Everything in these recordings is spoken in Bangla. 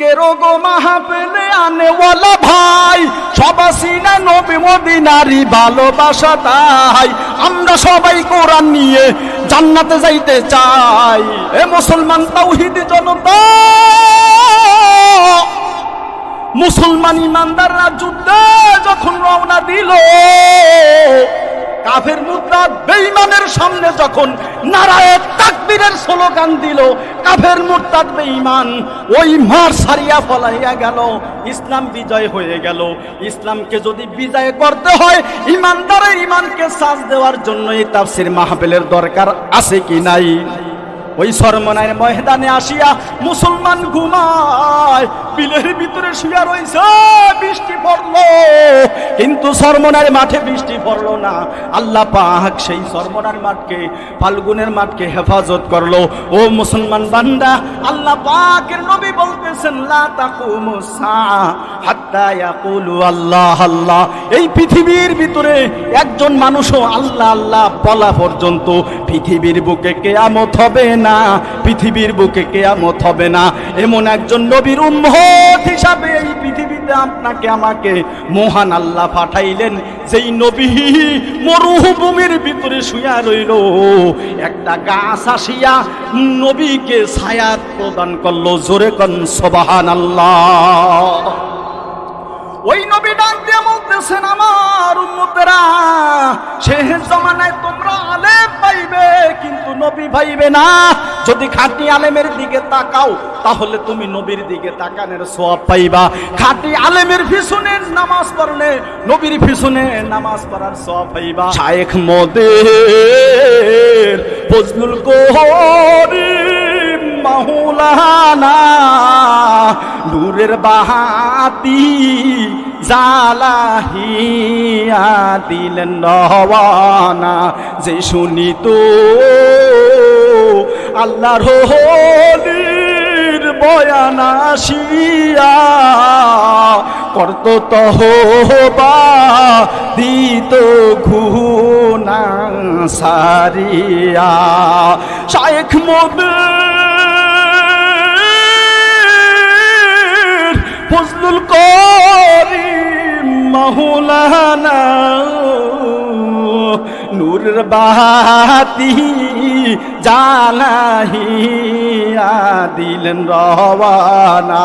আজকে রোগো মাহাপেলে আনেওয়ালা ভাই। সবাসি না নবী মদিনারি ভালোবাসা তাই। আমরা সবাই কোরআন নিয়ে জান্নাতে যাইতে চাই। এ মুসলমান তাওহিদি জনতা। মুসলমান ইমানদাররা যুদ্ধে যখন রওনা দিল কাফের মুদ্রা বেঈমানের সামনে যখন নারায়ণ তাকবীরের স্লোগান দিল, কাফের মুরতাদ বেঈমান, ওই মার সারিয়া ফলাইয়া গেল, ইসলাম বিজয় হয়ে গেল। ইসলামকে যদি বিজয় করতে হয়, ইমানদারের ইমানকে সাজ দেওয়ার জন্য এই তাফসির মাহফিলের দরকার আছে কি নাই? ওই সরমনায়ের ময়দানে আসিয়া মুসলমান ঘুমায়, বিলের ভিতরে শুয়া রয়েছে বৃষ্টি পড়ল। কিন্তু সরমনার মাঠে বৃষ্টি পড়ল না। আল্লাহ পাক সেই সরমনার মাঠকে, ফাল্গুনের মাঠকে হেফাজত করল। ও মুসলমান বান্দা, আল্লাহ পাকের নবী বলতেছেন আল্লাহ আল্লাহ। এই পৃথিবীর ভিতরে একজন মানুষও আল্লাহ আল্লাহ বলা পর্যন্ত পৃথিবীর বুকে কেয়ামত হবে না, পৃথিবীর বুকে কেয়ামত হবে না। এমন একজন নবীর উম্মত হিসাবে এই পৃথিবীতে আপনাকে, আমাকে মহান আল্লাহ পাঠাইলেন। যেই নবী মরুভূমির ভিতরে শুয়া রইল, একটা গাছ আসিয়া নবীকে ছায়া প্রদান করল। জোরে কন সবাহান আল্লাহ ওই নবী ডাক দিয়ে বলতেছেন, আমার উম্মতেরা, শেষ জমানায় তোমরা আলেম পাইবে, কিন্তু নবী পাইবে না। যদি খাঁটি আলেমের দিকে তাকাও, তাহলে তুমি নবীর দিকে তাকানের সওয়াব পাইবা। খাঁটি আলেমের পিছনে নামাজ পড়লে নবীর পিছনে নামাজ পড়ার সওয়াব পাইবা। শায়েখ মোদের ফজলুল করিম মাহুলানা, নূরের বাহাতি জালাহিয়া দিলেন রওয়ানা যে শুনিত, আল্লাহর হোলির বয়ানাসিয়া করত তহবা দিত ঘুনা সারিয়া। শায়েখ মোদের ফজলুল করিম মাহুলানা নূরের বাতি জানাহিয়া দিলেন রওয়ানা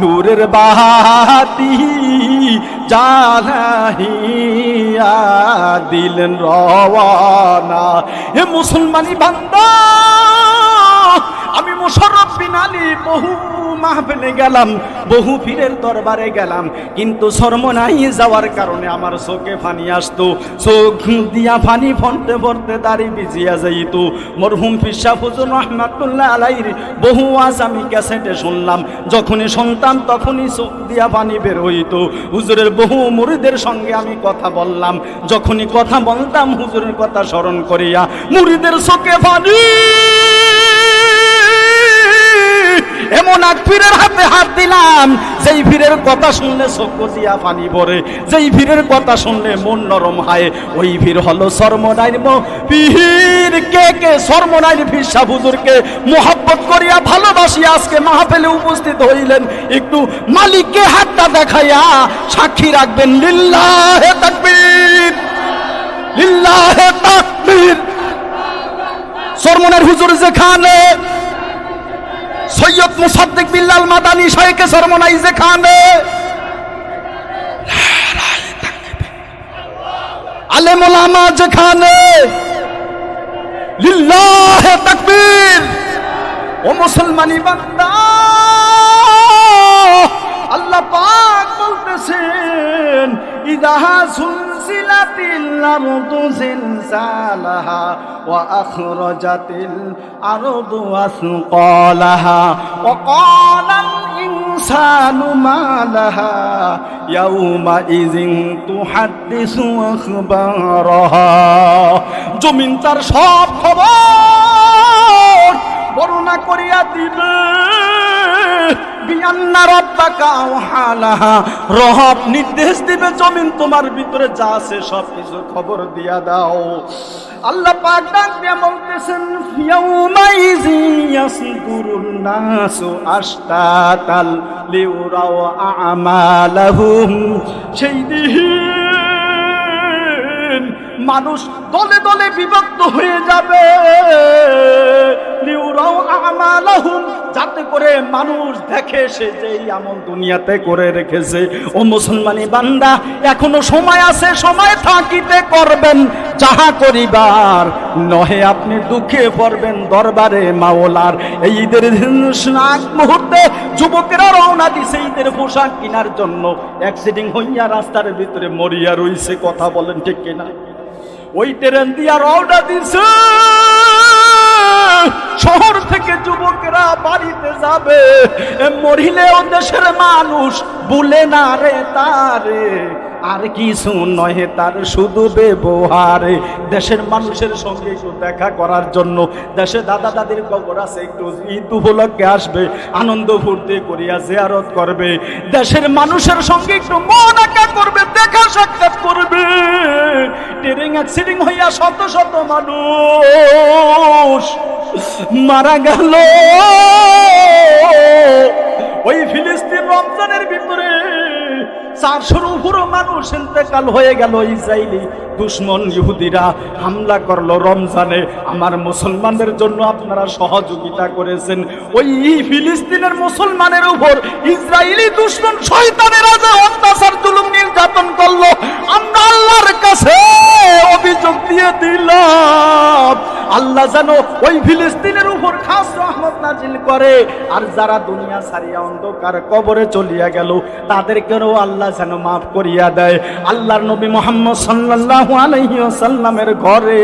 নূরের বাতি জানাহিয়া দিলেন রওয়ানা। হে মুসলমানি বান্দা আমি মুশাররফ বিন আলী, বহু মাহফিলে গেলাম, বহু পীরের দরবারে গেলাম, কিন্তু শর্মনাই যাওয়ার কারণে আমার চোখে ফানি আসতো, চোখ দিয়া ফানি ফন্টে ফন্টে দাড়ি ভিজিয়া যাইতো। মরহুম পিসা ফুজুর রহমাতুল্লাহ আলাইর বহু আজ আমি ক্যাসেটে শুনলাম, যখনই শুনতাম তখনই চোখ দিয়া পানি বের হইতো। হুজুরের বহু মুরিদের সঙ্গে আমি কথা বললাম, যখনই কথা বলতাম হুজুরের কথা স্মরণ করিয়া মুরিদের চোখে পানি এমন এক পীরের হাতে হাত দিলাম। যেই পীরের কথা শুনলে চকজিয়া পানি পড়ে যেই পীরের কথা শুনলে মন নরম হয়, ওই পীর হলো সর্বনাইর পীর কে কে সর্বনাইর ফিরসা হুজুরকে মোহাব্বত করিয়া ভালোবাসি, আজকে মাহফিলে উপস্থিত হইলেন। একটু মালিককে হাতটা দেখাইয়া সাক্ষী রাখবেন। লিল্লাহে তাকবীর লিল্লাহে তাকবীর। সরমনের হুজুর যেখানে সৈয়দ মুসাদ্দিক বিল্লাল মাদানি শাইখে সরমনাই যেখানে আলেম ওলামা যেখানে। লিল্লাহে তাকবীর। ও মুসলমানি বান্দা। আল্লাহ পাক বলতেছেন ইদাহা সুলসিলাতিল আরদু জিলজালাহা। আসqalaha ওয়া ক্বালাল ইনসানু মা লাহা ইয়াউমা ইযিন তুহাদ্দিসু আখবারাহা জমিন তার সব খবর বর্ণনা করিয়া দিবে রহব নির্দেশ দিবে জমিন তোমার ভিতরে যা আছে সব কিছু খবর দিয়া দাও। আল্লাহ পাক ডাক দিয়ে বলতেছেন ইয়াউমাইজি ইয়াসদুরুন নাসু আশতাতাল লিউরাও আমালাহুম। সেই দিন মানুষ দলে দলে বিভক্ত হয়ে যাবে। যাতে করে মানুষ দেখে সে যে এই আমল দুনিয়াতে করে রেখেছে। ও মুসলমানি বান্দা, এখনও সময় আছে, সময় থাকিতে করবেন। যাহা করিবার নহে, আপনি দুঃখে পড়বেন দরবারে মাওলার। এই ঈদের দিন মুহূর্তে যুবকেরা রওনা দিছে ঈদের পোশাক কেনার জন্য। অ্যাক্সিডেন্ট হইয়া রাস্তার ভিতরে মরিয়া রইছে, কথা বলেন ঠিক কিনা? ওই ট্রেন দিয়া রওনা দিছে। শহর থেকে যুবকেরা বাড়িতে যাবে। মরিলে মরিলেও দেশের মানুষ বুলে না রে তারে। আর কিছু নহে, তার শুধু ব্যবহারে। দেশের মানুষের সঙ্গে একটু দেখা করার জন্য। দেশে দাদা দাদির কবর আছে, একটু ঈদ উপলক্ষে আসবে, আনন্দ ফুর্তি করিয়া জিয়ারত করবে। দেশের মানুষের সঙ্গে একটু মন একা করবে, দেখা সাক্ষাৎ করবে। ট্রেনিং অ্যাক্সিডেন্ট হইয়া শত শত মানুষ মারা গেল। ওই ফিলিস্তিন রমজানের চারশোর উপরও মানুষ ইন্তেকাল হয়ে গেল ইসরায়েলি দুশ্মন ইহুদিরা হামলা করল রমজানে। আমার মুসলমানদের জন্য আপনারা সহযোগিতা করেছেন। ওই ফিলিস্তিনের মুসলমানের উপর ইসরায়েলি দুশ্মন শৈতানের রাজা অত্যাচার, জুলুম, নির্যাতন করল। আল্লাহ যেন ওই ফিলিস্তিনের উপর খাস রহমত নাজিল করে। আর যারা দুনিয়া সারিয়া অন্ধকার কবরে চলিয়া গেল, তাদেরকেও আল্লাহ যেন মাফ করিয়া দেয়। আল্লাহর নবী মোহাম্মদ সাল্লাল্লাহু আলাইহি ওয়াসাল্লামের ঘরে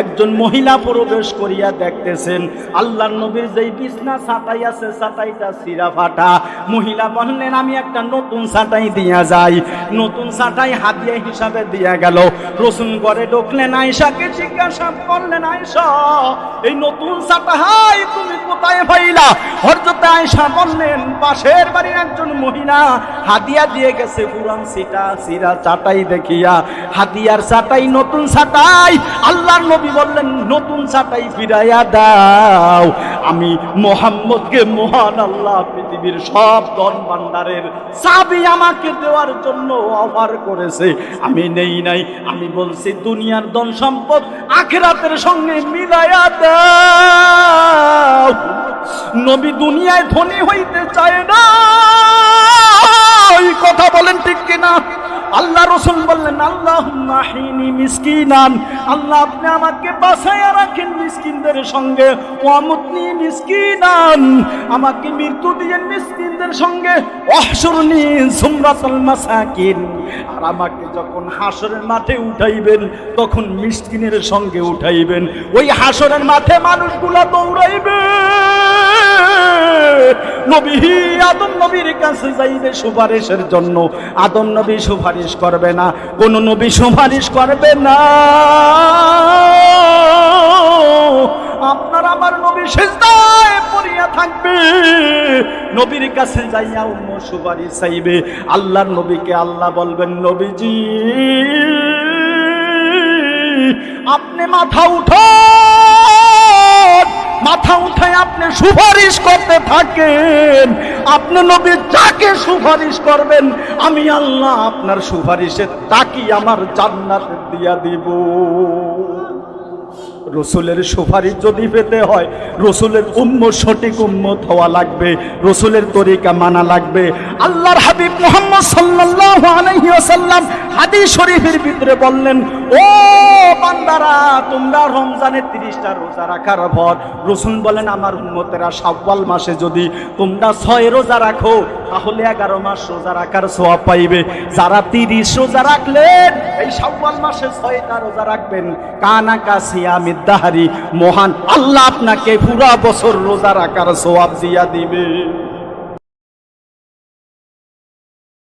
একজন মহিলা প্রবেশ করিয়া দেখতেছেন। আল্লাহর নবীর যেই বিছনা ছাটাই আছে, ছাটাইটা সিরা ফাটা। মহিলা বললেন, আমি একটা নতুন ছাটাই দিয়া যাই। নতুন ছাটাই হাতিয়া হিসাবে দিয়া গেল। রসুন ঘরে ঢুকলেন আয়সাকে জিজ্ঞাসা করলেন আয়সা এই নতুন সাতাহাই তুমি কোথায় পাইলা? হরজত আয়সা বললেন, পাশের বাড়ির একজন মহিলা হাদিয়া দিয়ে গেছে, পুরান সিটা, সিরা চাটাই দেখিয়া। হাদিয়ার চাটাই নতুন চাটাই, আল্লাহর নবী বললেন, নতুন চাটাই ফিরাইয়া দাও। আমি মোহাম্মদকে মহান আল্লাহ পৃথিবীর সব ধন ভান্ডারের চাবি আমাকে দেওয়ার জন্য অফার করেছে। আমি নেই নাই, আমি বলছি দুনিয়ার ধন সম্পদ আখেরাতের সঙ্গে মিলাইয়া দাও। নবী দুনিয়ায় ধনী হইতে চায় না। ওই কথা বলেন ঠিক কিনা? আল্লাহ রসুল বললেন আল্লাহ মিসকিনান। আল্লাহ, আপনি আমাকে বাসায় রাখেন মিসকিনদের সঙ্গে। ওয়ামুতনি মিসকিনান। আমাকে মৃত্যু দিয়েন মিসকিনদের সঙ্গে। অহসরনি সুমরাতুল মাসাকিন। আর আমাকে যখন হাসরের মাঠে উঠাইবেন, তখন মিসকিনের সঙ্গে উঠাইবেন। ওই হাসরের মাঠে মানুষগুলা দৌড়াইবে। নবী, আদম নবীর কাছে যাইবে সুপারিশের জন্য। আদম নবী সুপারিশ করবে না, কোন নবী সুপারিশ করবে না। আপনার আমার নবী সেজদায় পড়িয়া থাকবে। নবীর কাছে যাইয়া অন্য সুপারিশ চাইবে। আল্লাহর নবীকে আল্লাহ বলবেন, নবীজি, আপনি মাথা উঠো মাথা উঠে আপনি সুপারিশ করতে থাকেন। আপনি নবী যাকে সুপারিশ করবেন, আমি আল্লাহ আপনার সুপারিশে তাকি আমার জান্নাত দিয়া দিব। রসুলের সুপারিশ যদি পেতে হয়, রসুলের উম্মত সঠিক উম্মত হওয়া লাগবে, রসুলের তরিকা মানা লাগবে। আল্লাহর হাবিব মোহাম্মদ সাল্লাল্লাহু আলাইহি ওয়াসাল্লাম হাদিস শরীফের ভিতরে বললেন, ও বান্দারা, তোমরা রমজানের তিরিশটা রোজা রাখার পর, রসুল বলেন, আমার উম্মতেরা শাওয়াল মাসে যদি তোমরা ছয় রোজা রাখো তাহলে এগারো মাস সোজা রাখার সোয়াব পাইবে। যারা তিরিশ সোজা রাখলেন, এই সাব্বাল মাসে ছয়টা রোজা রাখবেন। কানা কাসিয়া দাহারি, মহান আল্লাহ আপনাকে পুরা বছর রোজা রাখার সোয়াব দিয়া দিবে।